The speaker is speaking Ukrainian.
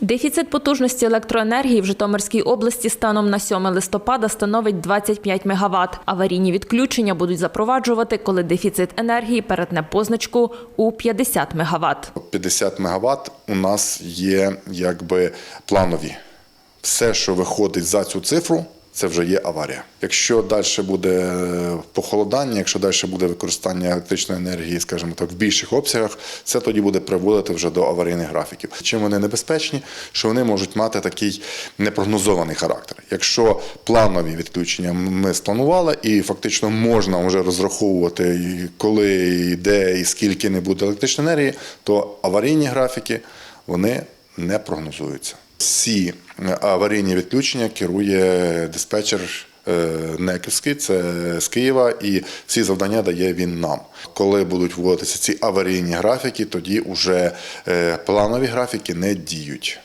Дефіцит потужності електроенергії в Житомирській області станом на 7 листопада становить 25 МВт. Аварійні відключення будуть запроваджувати, коли дефіцит енергії перетне позначку у 50 МВт. 50 МВт у нас є якби планові. Все, що виходить за цю цифру, це вже є аварія. Якщо далі буде похолодання, якщо далі буде використання електричної енергії, скажімо так, в більших обсягах, це тоді буде приводити вже до аварійних графіків. Чим вони небезпечні, що вони можуть мати такий непрогнозований характер. Якщо планові відключення ми спланували, і фактично можна вже розраховувати, коли, і де, і скільки не буде електричної енергії, то аварійні графіки вони не прогнозуються. Всі е, аварійні відключення керує диспетчер е, Неківський, це з Києва, і всі завдання дає він нам. Коли будуть вводитися ці аварійні графіки, тоді вже е, планові графіки не діють.